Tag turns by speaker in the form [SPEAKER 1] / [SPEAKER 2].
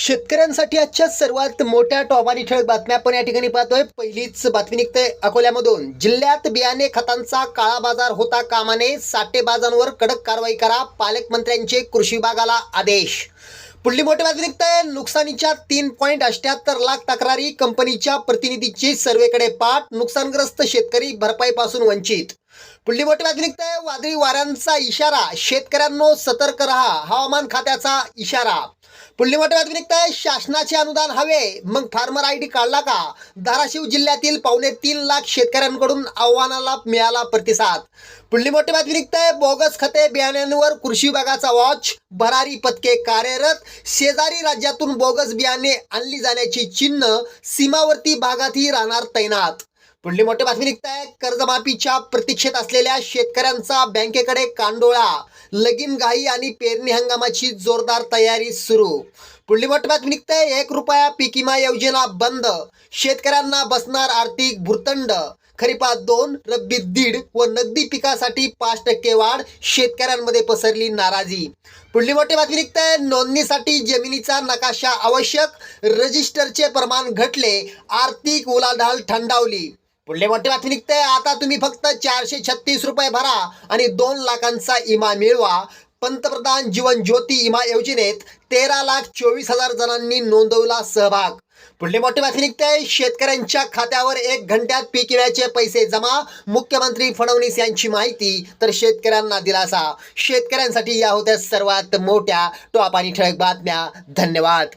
[SPEAKER 1] शेतकऱ्यांसाठी आजच्या सर्वात मोठ्या टॉप आणि ठळक बातम्या आपण या ठिकाणी पाहतोय. पहिलीच बातमी निघते अकोल्यामधून. जिल्ह्यात बियाणे खतांचा काळा बाजार होता कामाने. साठेबाजांवर कडक कारवाई करा पालकमंत्र्यांचे कृषी विभागाला आदेश. पुढली मोठी बातमी निघते नुकसानीच्या तीन पॉईंट अठ्याहत्तर लाख तक्रारी कंपनीच्या प्रतिनिधीची सर्वेकडे पाठ नुकसानग्रस्त शेतकरी भरपाईपासून वंचित. पुढली मोठी बातमी निघते वादळी वाऱ्यांचा इशारा शेतकऱ्यांनो सतर्क रहा हवामान खात्याचा इशारा. पुढली मोठे बातमी निघते शासनाचे अनुदान हवे. मग फार्मर आय डी काढला का? धाराशिव जिल्ह्यातील पावणे तीन लाख शेतकऱ्यांकडून आव्हानाला मिळाला प्रतिसाद. पुढली मोठी बातमी निघते बोगस खते बियाण्यांवर कृषी विभागाचा वॉच भरारी पथके कार्यरत. शेजारी राज्यातून बोगस बियाणे आणली जाण्याची चिन्ह सीमावर्ती भागातही राहणार तैनात. पुढली मोठी बातमी निघताय. कर्जमाफीच्या प्रतीक्षेत असलेल्या शेतकऱ्यांचा बँकेकडे कांडोळा. लगीन गाई आणि पेरणी हंगामाची जोरदार तयारी सुरू. पुढली मोठी बातमी निघताय एक रुपया पीक विमा योजना बंद. शेतकऱ्यांना बसणार आर्थिक भूर्तंड खरीपात दोन रब्बी दीड व नगदी पिकासाठी पाच टक्के वाढ शेतकऱ्यांमध्ये पसरली नाराजी. पुढली मोठी बातमी निघताय नोंदणीसाठी जमिनीचा नकाशा आवश्यक. रजिस्टरचे प्रमाण घटले आर्थिक उलाढाल थंडावली. पुढले मोठी बातमी निघते आता तुम्ही फक्त चारशे छत्तीस रुपये भरा आणि दोन लाखांचा इमा मिळवा. पंतप्रधान जीवन ज्योती इमा योजनेत तेरा लाख चोवीस हजार जणांनी नोंदवला सहभाग. पुढले मोठी बातमी निघते शेतकऱ्यांच्या खात्यावर एक घंट्यात पीक विम्याचे पैसे जमा. मुख्यमंत्री फडणवीस यांची माहिती तर शेतकऱ्यांना दिलासा. शेतकऱ्यांसाठी या होत्या सर्वात मोठ्या टॉप आणि ठळक बातम्या. धन्यवाद.